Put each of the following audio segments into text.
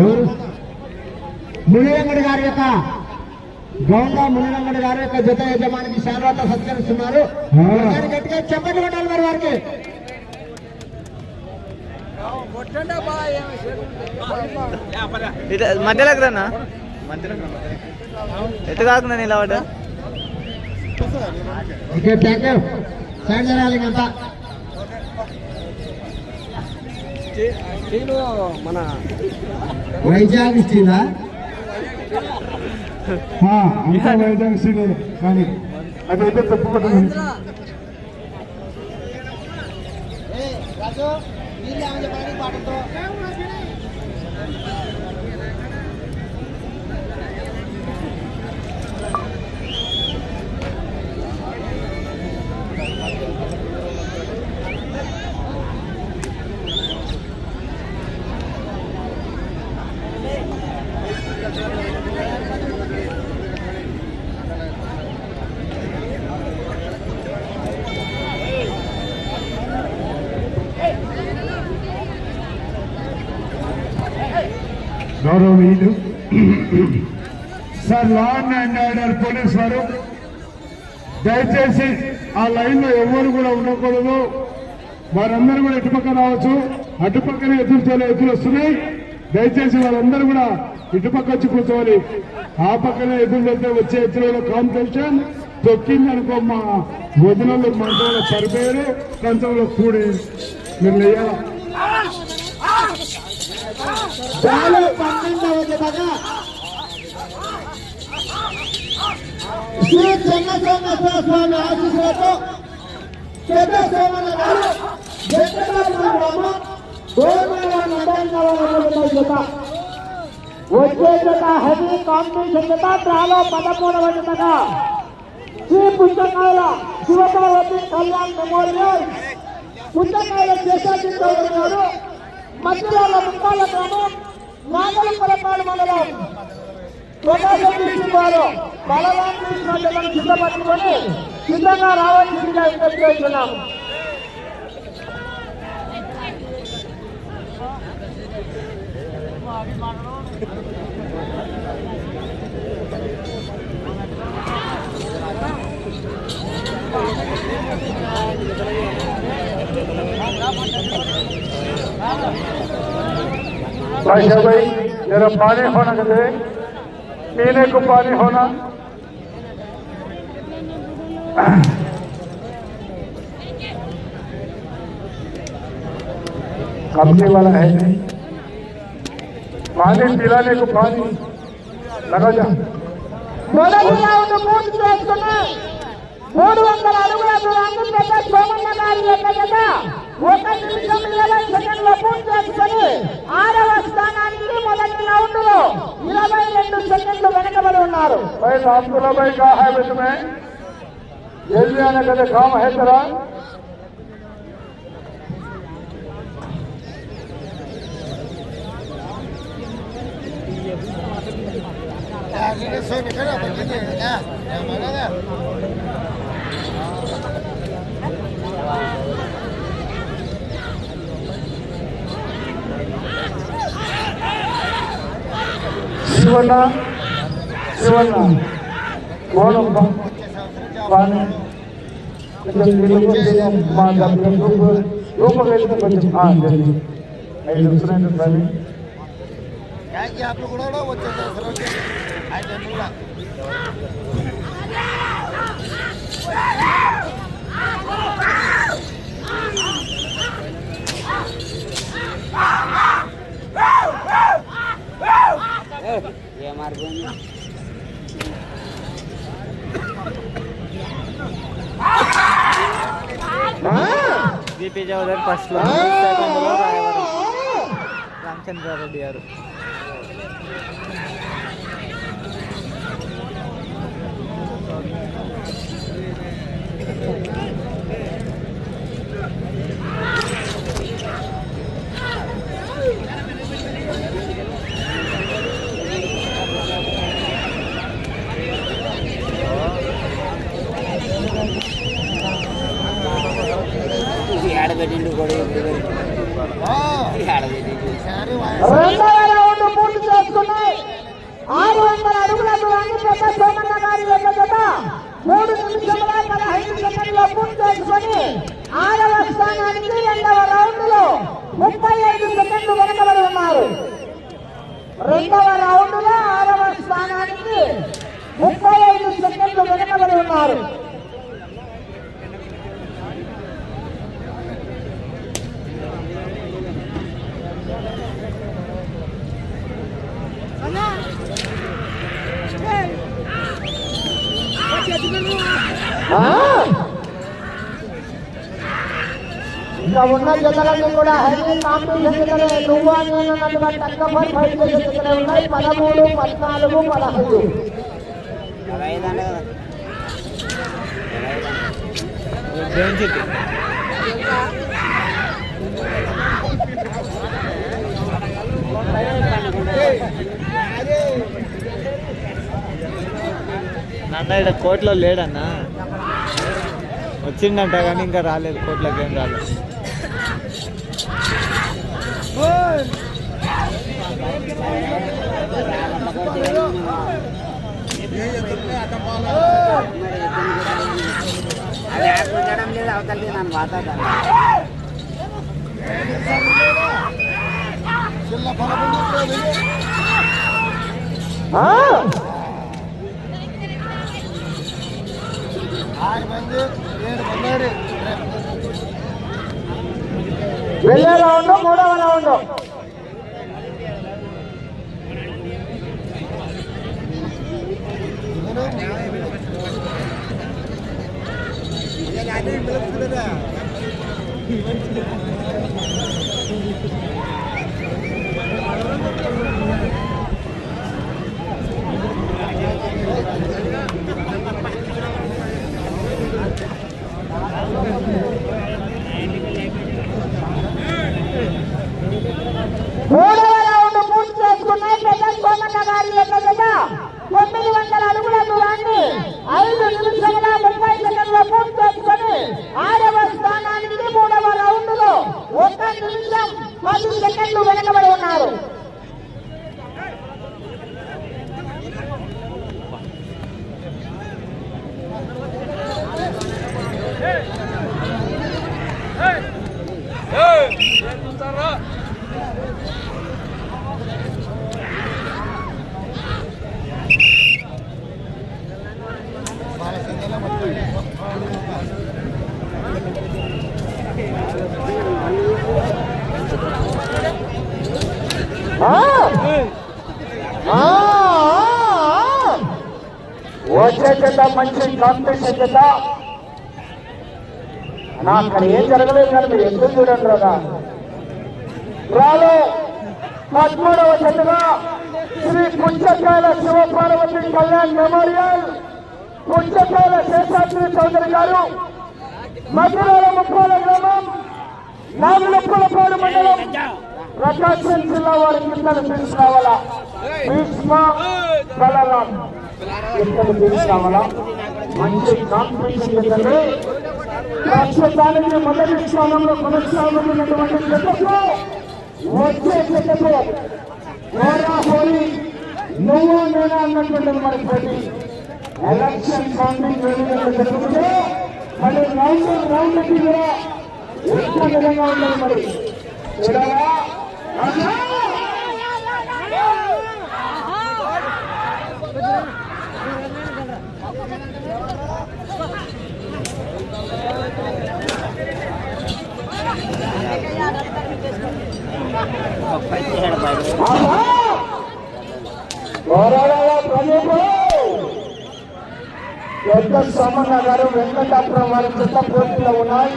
ఎవరు? మునిరంగడి గారి యొక్క గౌండ మునిరంగడి గారి యొక్క జత యజమానికి శారవాత సత్కరిస్తున్నారు. గట్టిగా చెప్పండి కొట్టాలి మరి వారికి. ఇటు మధ్యలోకి రానా. ఎటు కాకుండా నిలబడ్డ? ఓకే థ్యాంక్ యూ సైడ్ చేయాలి మన వైజాగ్ ఇచ్చిందా అంతా వైజాగ్ సీనియర్ కానీ అదైతే తప్పుకుంటుంది గౌరవనీయులు. Sir law and order police వారు దయచేసి ఆ లైన్లో ఎవరు కూడా ఉండకూడదు. వారందరూ కూడా ఇటుపక్క రావచ్చు. అటుపక్కనే ఎదురుతోనే ఎదురు వస్తున్నాయి. దయచేసి వారందరూ కూడా ఇటుపక్క వచ్చి కూర్చోవాలి. ఆ పక్కనే ఎదురు వెళ్తే వచ్చే ఎత్తులలో కాంపిటీషన్ తొక్కింది అనుకో మా వదినలు మంచంలో సరిపోయారు కంచంలో కూడి మీరు లేయాలి? చాలా పన్నెండవ జతగా శ్రీ చెన్నసోమేశ్వర స్వామి ఆశీస్సులతో పెద్ద సోమన్న గారు జగన్నాథపురం గ్రామం గోల్మాల జత. వచ్చే జత హెవీ కాంపిటీషన్ జత పదమూడవ జతగా శ్రీ పుస్తకాల శివపార్వతి కళ్యాణ్ మెమోరియల్. పుస్తకాల చేసేది గారు మధ్యాల ముక్కాల గ్రామం సిద్ధంగా రావాల్సిందిగా విజ్ఞప్తి చేస్తున్నాం Thank. भाई भाई, जरा पानी होना कहते पीने को पानी होना कमने वाला है। पानी पिलाने को पानी। लगा जा। बोला बुलाओ तो कौन सुना మూడు వందల అడుగుల దూరాన్ని పెద్ద సోమన్న గారి యొక్క జత. ఒక నిమిషం ఇరవై సెకండ్లో పూర్తి చేసుకుని ఆరవ స్థానానికి మొదటి రౌండ్లో ఇరవై రెండు సెకండ్లు వెనకబడి ఉన్నారు. सुवर्णा सुवर्णा। कौन अब्बा कौन जब लोगों से माँ का लोग लोग पकड़ के तो बच्चे। हाँ जल्दी आई दूसरे ने तो पहले। क्या कि आप लोग उड़ा उड़ा बच्चे से आई जमुला నిమిషాలు స్వామి బీపీ చౌదరి ఫస్ట్లో సెకండ్లో రాయవరం రామచంద్రారెడ్డి గారు ఆడబెట్టిండు కూడా ఇప్పుడు ఆడబెట్టిండు. రెండవ రౌండ్ పూర్తి చేసుకున్నాయి ఆరు వందల అడుగుల దూరాన్ని పెద్ద సోమన్న గారి యొక్క జత. మూడు నిమిషముల పదహైదు సెకండ్లో పూర్తి చేసుకొని ఆరవ స్థానానికి రెండవ రౌండ్లో ముప్పై ఐదు సెకండ్లు వెనకబడి ఉన్నారు. రెండవ రౌండ్లో ఆరవ స్థానానికి ముప్పై ఐదు సెకండ్లు వెనకబడి ఉన్నారు. ఉన్న జతలన్నీ కూడా హైవే కాంపిటీషన్ జతలే నువ్వు ఫైట్ చేసే జతలే ఉన్నాయి పదమూడు పద్నాలుగు పదహైదు నన్న ఇక్కడ కోర్టులో లేడన్నా? వచ్చిందంట కానీ ఇంకా రాలేదు కోర్టులోకి ఏం రాలేదు. అది ఆడుకుంటడం లేదు అవతలకి నన్ను వాతాదాన్ని ఆ? వెళ్ళే రౌండ్ మూడవ రౌండ్ మూడవ రౌండ్ పూర్తి చేసుకున్నాయి పెద్ద సోమన్న గారి యొక్క జత తొమ్మిది వందల అడుగుల దూరాన్ని ఐదు నిమిషముల ముప్పై సెకండ్ల పూర్తి చేసుకొని ఆరవ స్థానానికి మూడవ రౌండ్లో ఒక నిమిషం పది సెకండ్లు వెనకబడి ఉన్నారు ఆ! ఆ! ఆ! వచ్చే చేత మంచి కాంపిటీషన్ చేత. నా అక్కడ ఏం జరగలేదు కానీ మీరు ఎందుకు చూడండి రాదా రాలో పదమూడవ చెట్టుగా శ్రీ పుంచకాయల శివపార్వతి కళ్యాణ్ మెమోరియల్. పుంచకాయల శేషాద్రి చౌదరి గారు మధ్యలో ముప్పాల గ్రామం నాగులప్పలపాడు మండలం. ప్రకాశం జిల్లా వారి కింద తీసుకురావాలా భీష్మ బలరాం. కిందను తీసుకురావాలా మంచి కాంపిటీషన్ ఏంటంటే మొదటి స్థానంలో కొనసాగుతున్నటువంటి జతకు వచ్చే జతకు హోరా హోలీ నువ్వు మరి పోటీ ఎలక్షన్ కౌంటింగ్ జరుగుతుంటే మరి రౌండ్ కూడా విధంగా మరి చూడాలా పెద్ద సోమన్న గారు వెంకటాపురం వారి చెత్త పోటీలో ఉన్నాయి.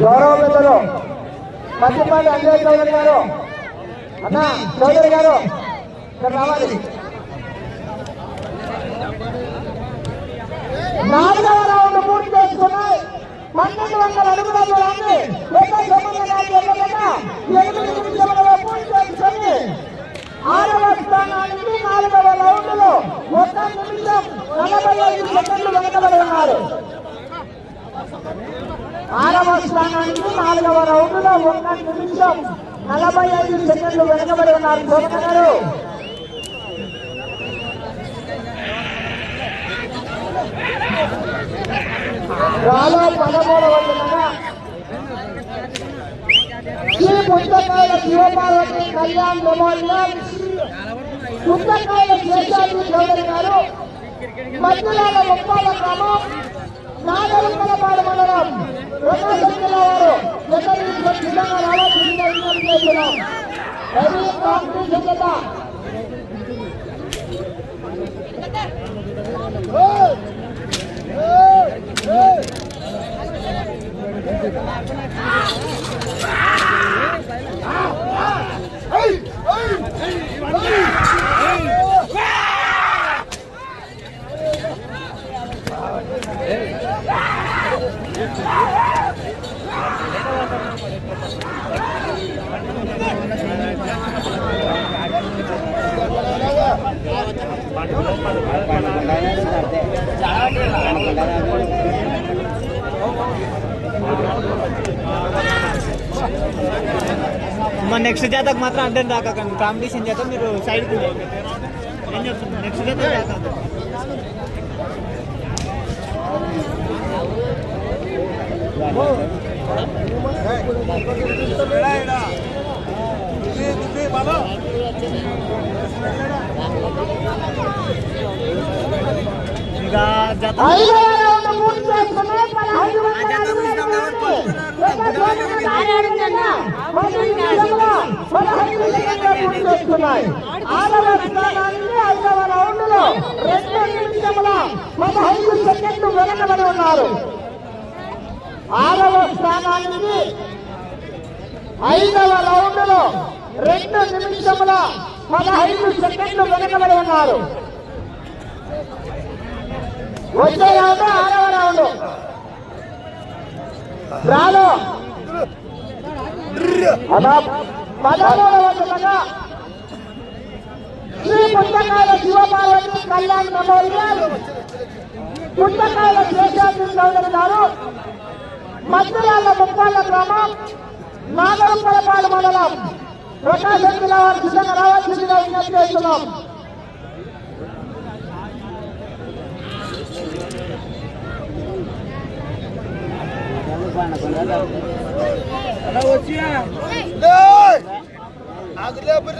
గౌరవ పెద్దలు పచ్చిపాటి అంజయ్ చౌదరి గారు అన్న చౌదరి గారు ఇక్కడ రావాలి. నాలుగవ రౌండ్ పూర్తి చేసుకున్నాయి. పన్నెండు వందల అడుగుల దూరాన్ని ఒక సంబంధ ఎనిమిది పూర్తి చేసుకొని ఆరవ స్థానానికి నాలుగవ రౌండ్లో ఒక నిమిషం నలభై ఐదు సెకండ్లు వెనకబడి ఉన్నారు. ఆరవ స్థానానికి నాలుగవ రౌండ్లో ఒక నిమిషం నలభై ఐదు సెకండ్లు వెనకబడి ఉన్నారు శోభన గారు రాలో పదమూడవ దినగా శ్రీ పుస్తకాల శివపార్వతి కళ్యాణ్ మెమోరియల్ పుస్తకాల శేషాద్రి చౌదరి గారు మధ్యలాల ముప్పాల గ్రామం నాగరికలపాడు మండలం ప్రకాశం జిల్లా వారు ఎక్కడి సిద్ధంగా రావాల్సిందిగా విజ్ఞప్తి చేస్తున్నాం రవి కాంపిటీషన్ జత మా నెక్స్ట్ జాతకు మాత్రం అడ్డం రాకండి కాంపిటీషన్ చేత మీరు సైడ్ ఏం చెప్తున్నా నెక్స్ట్ జాత రాకండి ఇంకా జత ఆరవ స్థానానికి ఐదవ రౌండ్లో రెండు నిమిషముల పదహైదు సెకండ్లు వెనకబడి ఉన్నారు ఆరవ స్థానానికి ఐదవ రౌండ్లో రెండు నిమిషముల పదహైదు సెకండ్లు వెనకబడి ఉన్నారు వచ్చే రౌండ్ ఆరవ రౌండ్ రాలో. శ్రీ పుస్తకాల శివపార్వతి కళ్యాణ్ మెమోరియల్. పుస్తకాల శేషాద్రి చౌదరి గారు. మధ్యరాల ముప్పాళ్ళ గ్రామం నాగరంపలపాడు మండలం. ప్రకాశం జిల్లా వారు సిద్ధంగా రావాల్సిందిగా విజ్ఞప్తి చేస్తున్నాం. నాకు లేపు